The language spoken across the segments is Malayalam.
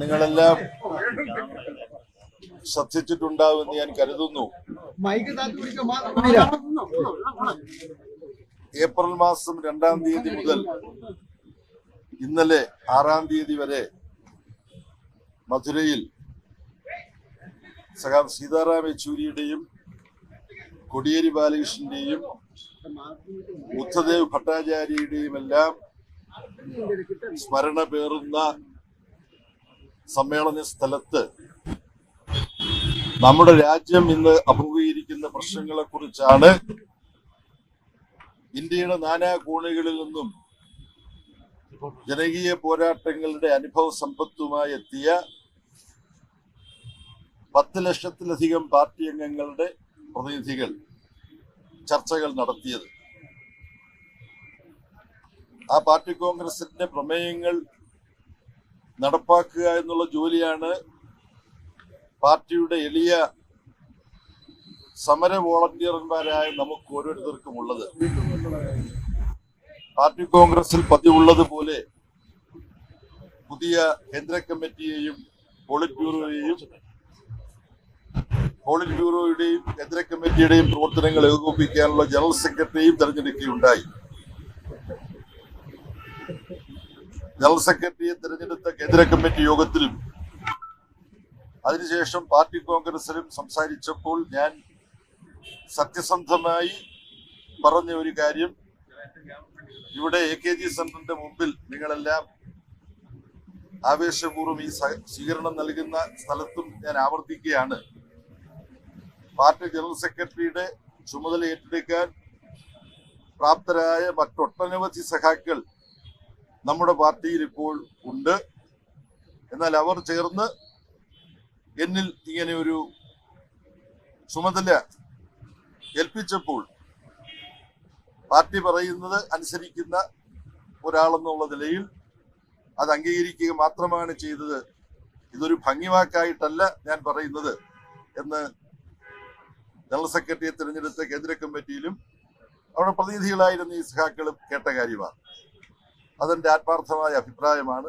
നിങ്ങളെല്ലാം ശ്രദ്ധിച്ചിട്ടുണ്ടാവുമെന്ന് ഞാൻ കരുതുന്നു. ഏപ്രിൽ മാസം രണ്ടാം തീയതി മുതൽ ഇന്നലെ ആറാം തീയതി വരെ മധുരയിൽ സഖാവ് സീതാറാം യെച്ചൂരിയുടെയും കൊടിയേരി ബാലകൃഷ്ണന്റെയും ബുദ്ധദേവ് ഭട്ടാചാര്യയുടെയും എല്ലാം സ്മരണ പേറുന്ന സമ്മേളന സ്ഥലത്ത് നമ്മുടെ രാജ്യം ഇന്ന് അഭിമുഖീകരിക്കുന്ന പ്രശ്നങ്ങളെ കുറിച്ചാണ് ഇന്ത്യയുടെ നാനാ കോണുകളിൽ നിന്നും ജനകീയ പോരാട്ടങ്ങളുടെ അനുഭവ സമ്പത്തുമായി എത്തിയ പത്ത് ലക്ഷത്തിലധികം പാർട്ടി അംഗങ്ങളുടെ പ്രതിനിധികൾ ചർച്ചകൾ നടത്തിയത്. ആ പാർട്ടി കോൺഗ്രസിന്റെ പ്രമേയങ്ങൾ നടപ്പാക്കുക എന്നുള്ള ജോലിയാണ് പാർട്ടിയുടെ എളിയ സമര വോളണ്ടിയർമാരായ നമുക്ക് ഓരോരുത്തർക്കും ഉള്ളത്. പാർട്ടി കോൺഗ്രസിൽ പതിവുള്ളതുപോലെ പുതിയ കേന്ദ്ര കമ്മിറ്റിയെയും പോളിറ്റ് ബ്യൂറോയെയും പോളിറ്റ് ബ്യൂറോയുടെയും കേന്ദ്ര കമ്മിറ്റിയുടെയും പ്രവർത്തനങ്ങൾ ഏകോപിപ്പിക്കാനുള്ള ജനറൽ സെക്രട്ടറിയും തെരഞ്ഞെടുക്കുകയുണ്ടായി. ജനറൽ സെക്രട്ടറിയെ തെരഞ്ഞെടുത്ത കേന്ദ്ര കമ്മിറ്റി യോഗത്തിലും അതിനുശേഷം പാർട്ടി കോൺഗ്രസിലും സംസാരിച്ചപ്പോൾ ഞാൻ സത്യസന്ധമായി പറഞ്ഞ ഒരു കാര്യം. ഇവിടെ എ കെ ജി സെന്ററിന്റെ മുമ്പിൽ നിങ്ങളെല്ലാം ആവേശപൂർവം ഈ സ്വീകരണം നൽകുന്ന സ്ഥലത്തും ഞാൻ ആവർത്തിക്കുകയാണ്. പാർട്ടി ജനറൽ സെക്രട്ടറിയുടെ ചുമതല ഏറ്റെടുക്കാൻ പ്രാപ്തരായ മറ്റൊട്ടനവധി സഖാക്കൾ നമ്മുടെ പാർട്ടിയിൽ ഇപ്പോൾ ഉണ്ട്. എന്നാൽ അവർ ചേർന്ന് എന്നിൽ ഇങ്ങനെ ഒരു ചുമതല ഏൽപ്പിച്ചപ്പോൾ പാർട്ടി പറയുന്നത് അനുസരിക്കുന്ന ഒരാളെന്നുള്ള നിലയിൽ അത് അംഗീകരിക്കുക മാത്രമാണ് ചെയ്തത്. ഇതൊരു ഭംഗിവാക്കായിട്ടല്ല ഞാൻ പറയുന്നത് എന്ന് ജനറൽ സെക്രട്ടറിയെ തിരഞ്ഞെടുത്ത കേന്ദ്ര കമ്മിറ്റിയിലും അവിടെ പ്രതിനിധികളായിരുന്ന ഈ സഹാക്കളും കേട്ട കാര്യമാണ്. അതെന്റെ ആത്മാർത്ഥമായ അഭിപ്രായമാണ്.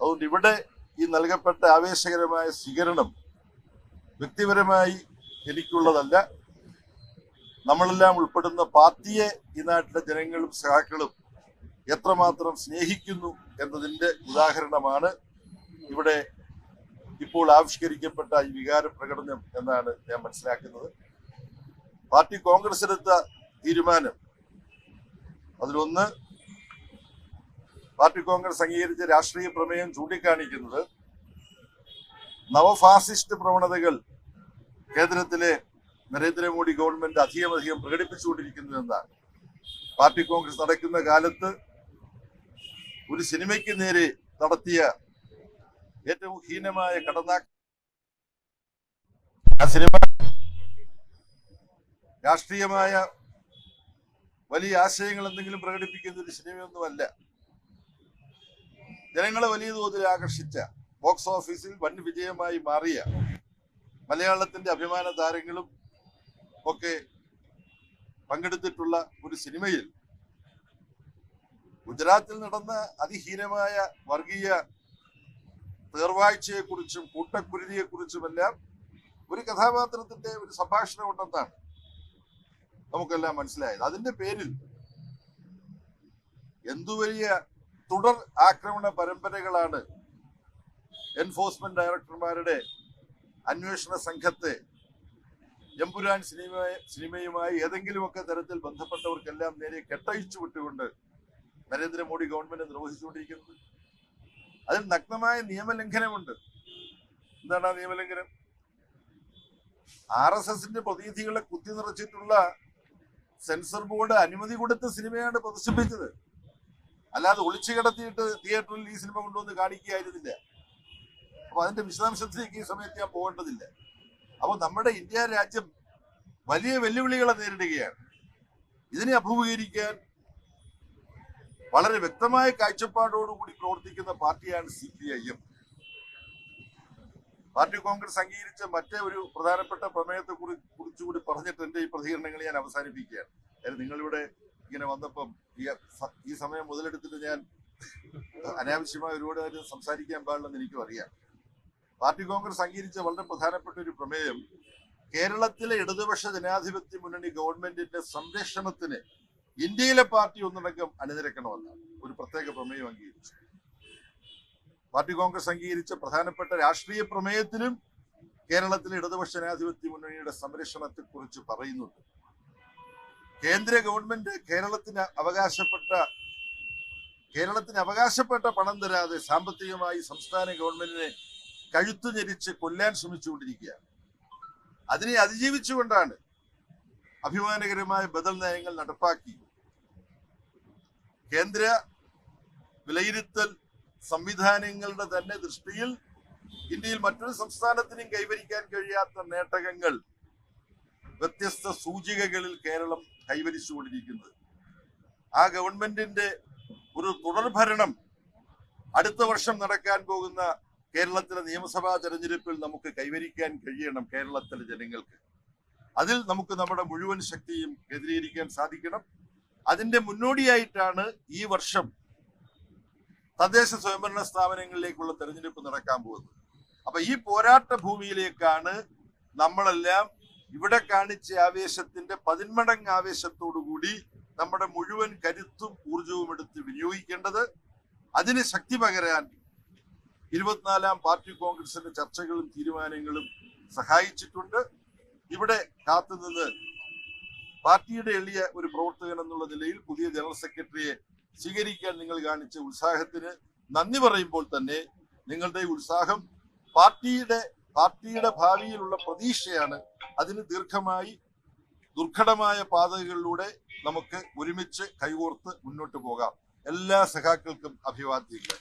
അതുകൊണ്ട് ഇവിടെ ഈ നൽകപ്പെട്ട ആവേശകരമായ സ്വീകരണം വ്യക്തിപരമായി എനിക്കുള്ളതല്ല. നമ്മളെല്ലാം ഉൾപ്പെടുന്ന പാർട്ടിയെ ഈ നാട്ടിലെ ജനങ്ങളും സഹാക്കളും എത്രമാത്രം സ്നേഹിക്കുന്നു എന്നതിന്റെ ഉദാഹരണമാണ് ഇവിടെ ഇപ്പോൾ ആവിഷ്കരിക്കപ്പെട്ട ഈ വികാര പ്രകടനം എന്നാണ് ഞാൻ മനസ്സിലാക്കുന്നത്. പാർട്ടി കോൺഗ്രസ് എടുത്ത തീരുമാനം അതിലൊന്ന് പാർട്ടി കോൺഗ്രസ് അംഗീകരിച്ച രാഷ്ട്രീയ പ്രമേയം ചൂണ്ടിക്കാണിക്കുന്നത് നവഫാസിസ്റ്റ് പ്രവണതകൾ കേന്ദ്രത്തിലെ നരേന്ദ്രമോദി ഗവൺമെന്റ് അധികം അധികം പ്രകടിപ്പിച്ചുകൊണ്ടിരിക്കുന്നു എന്നാണ് പാർട്ടി കോൺഗ്രസ് നടക്കുന്ന കാലത്ത് ഒരു സിനിമയ്ക്ക് നേരെ നടത്തിയ ഏറ്റവും ഹീനമായ കടന്നാ ആ സിനിമ രാഷ്ട്രീയമായ വലിയ ആശയങ്ങൾ എന്തെങ്കിലും പ്രകടിപ്പിക്കുന്ന ഒരു സിനിമയൊന്നുമല്ല. ജനങ്ങളെ വലിയ തോതിൽ ആകർഷിച്ച ബോക്സ് ഓഫീസിൽ വൻ വിജയമായി മാറിയ മലയാളത്തിന്റെ അഭിമാന താരങ്ങളും ഒക്കെ പങ്കെടുത്തിട്ടുള്ള ഒരു സിനിമയിൽ ഗുജറാത്തിൽ നടന്ന അതിഹീനമായ വർഗീയ തേർവാഴ്ചയെക്കുറിച്ചും കൂട്ടക്കുരുതിയെക്കുറിച്ചുമെല്ലാം ഒരു കഥാപാത്രത്തിന്റെ ഒരു സംഭാഷണം ഉണ്ടെന്നാണ് നമുക്കെല്ലാം മനസ്സിലായത്. അതിന്റെ പേരിൽ എന്തു വലിയ തുടർ ആക്രമണ പരമ്പരകളാണ് എൻഫോഴ്സ്മെന്റ് ഡയറക്ടർമാരുടെ അന്വേഷണ സംഘത്തെ എമ്പുരാൻ സിനിമ സിനിമയുമായി ഏതെങ്കിലുമൊക്കെ തരത്തിൽ ബന്ധപ്പെട്ടവർക്കെല്ലാം നേരെ കെട്ടഴിച്ചു വിട്ടുകൊണ്ട് നരേന്ദ്രമോദി ഗവൺമെന്റ് നിർവഹിച്ചുകൊണ്ടിരിക്കുന്നത്. അതിൽ നഗ്നമായ നിയമലംഘനമുണ്ട്. എന്താണ് ആ നിയമലംഘനം? ആർ എസ് എസിന്റെ പ്രതിനിധികളെ കുത്തി നിറച്ചിട്ടുള്ള സെൻസർ ബോർഡ് അനുമതി കൊടുത്ത സിനിമയാണ് പ്രദർശിപ്പിച്ചത്. അല്ലാതെ ഒളിച്ചു കിടത്തിയിട്ട് തിയേറ്ററിൽ ഈ സിനിമ കൊണ്ടുവന്ന് കാണിക്കുകയായിരുന്നില്ല. അപ്പൊ അതിന്റെ വിശദാംശത്തിലേക്ക് ഈ സമയത്ത് ഞാൻ പോകേണ്ടതില്ല. അപ്പോൾ നമ്മുടെ ഇന്ത്യ രാജ്യം വലിയ വെല്ലുവിളികളെ നേരിടുകയാണ്. ഇതിനെ അഭിമുഖീകരിക്കാൻ വളരെ വ്യക്തമായ കാഴ്ചപ്പാടോടുകൂടി പ്രവർത്തിക്കുന്ന പാർട്ടിയാണ് C P I M. Party Congress അംഗീകരിച്ച മറ്റേ ഒരു പ്രധാനപ്പെട്ട പ്രമേയത്തെ കുറി കുറിച്ചുകൂടി പറഞ്ഞിട്ട് എന്റെ ഈ പ്രതികരണങ്ങൾ ഞാൻ അവസാനിപ്പിക്കുകയാണ്. അതായത് നിങ്ങളിവിടെ ഇങ്ങനെ വന്നപ്പം ഈ സമയം മുതലെടുത്തിട്ട് ഞാൻ അനാവശ്യമായ ഒരുപാട് കാര്യം സംസാരിക്കാൻ പാടില്ലെന്ന് എനിക്കും അറിയാം. പാർട്ടി കോൺഗ്രസ് അംഗീകരിച്ച വളരെ പ്രധാനപ്പെട്ട ഒരു പ്രമേയം കേരളത്തിലെ ഇടതുപക്ഷ ജനാധിപത്യ മുന്നണി ഗവൺമെന്റിന്റെ സംരക്ഷണത്തിന് ഇന്ത്യയിലെ പാർട്ടി ഒന്നടക്കം അണിനിരക്കണമെന്നാണ് ഒരു പ്രത്യേക പ്രമേയം അംഗീകരിച്ചു. പാർട്ടി കോൺഗ്രസ് അംഗീകരിച്ച പ്രധാനപ്പെട്ട രാഷ്ട്രീയ പ്രമേയത്തിലും കേരളത്തിലെ ഇടതുപക്ഷ ജനാധിപത്യ മുന്നണിയുടെ സംരക്ഷണത്തെ കുറിച്ച് പറയുന്നുണ്ട്. കേന്ദ്ര ഗവൺമെന്റ് കേരളത്തിന് അവകാശപ്പെട്ട കേരളത്തിന് അവകാശപ്പെട്ട പണം തരാതെ സാമ്പത്തികമായി സംസ്ഥാന ഗവൺമെന്റിനെ കഴുത്തു ഞെരിച്ച് കൊല്ലാൻ ശ്രമിച്ചുകൊണ്ടിരിക്കുകയാണ്. അതിനെ അതിജീവിച്ചുകൊണ്ടാണ് അഭിമാനകരമായ ബദൽ നയങ്ങൾ നടപ്പാക്കി. കേന്ദ്ര വിലയിരുത്തൽ സംവിധാനങ്ങളുടെ തന്നെ ദൃഷ്ടിയിൽ ഇന്ത്യയിൽ മറ്റൊരു സംസ്ഥാനത്തിനും കൈവരിക്കാൻ കഴിയാത്ത നേട്ടകങ്ങൾ വ്യത്യസ്ത സൂചികകളിൽ കേരളം കൈവരിച്ചുകൊണ്ടിരിക്കുന്നത്. ആ ഗവൺമെന്റിന്റെ ഒരു തുടർഭരണം അടുത്ത വർഷം നടക്കാൻ പോകുന്ന കേരളത്തിലെ നിയമസഭാ തെരഞ്ഞെടുപ്പിൽ നമുക്ക് കൈവരിക്കാൻ കഴിയണം കേരളത്തിലെ ജനങ്ങൾക്ക്. അതിൽ നമുക്ക് നമ്മുടെ മുഴുവൻ ശക്തിയും കേന്ദ്രീകരിക്കാൻ സാധിക്കണം. അതിന്റെ മുന്നോടിയായിട്ടാണ് ഈ വർഷം തദ്ദേശ സ്വയംഭരണ സ്ഥാപനങ്ങളിലേക്കുള്ള തെരഞ്ഞെടുപ്പ് നടക്കാൻ പോകുന്നത്. അപ്പൊ ഈ പോരാട്ട ഭൂമിയിലേക്കാണ് നമ്മളെല്ലാം ഇവിടെ കാണിച്ച ആവേശത്തിന്റെ പതിന്മടങ്ങ് ആവേശത്തോടു കൂടി നമ്മുടെ മുഴുവൻ കരുത്തും ഊർജവും എടുത്ത് വിനിയോഗിക്കേണ്ടത് അതിന് ശക്തി പകരാൻ ഇരുപത്തിനാലാം പാർട്ടി കോൺഗ്രസിന്റെ ചർച്ചകളും തീരുമാനങ്ങളും സഹായിച്ചിട്ടുണ്ട്. ഇവിടെ കാത്തുനിന്ന് പാർട്ടിയുടെ എളിയ ഒരു പ്രവർത്തകൻ എന്നുള്ള നിലയിൽ പുതിയ ജനറൽ സെക്രട്ടറിയെ സ്വീകരിക്കാൻ നിങ്ങൾ കാണിച്ച ഉത്സാഹത്തിന് നന്ദി പറയുമ്പോൾ തന്നെ നിങ്ങളുടെ ഉത്സാഹം പാർട്ടിയുടെ പാർട്ടിയുടെ ഭാവിയിലുള്ള പ്രതീക്ഷയാണ് അതിന് ദീർഘമായി ദുർഘടമായ പാതകളിലൂടെ നമുക്ക് ഒരുമിച്ച് കൈകോർത്ത് മുന്നോട്ട് പോകാം. എല്ലാ സഖാക്കൾക്കും അഭിവാദ്യങ്ങൾ.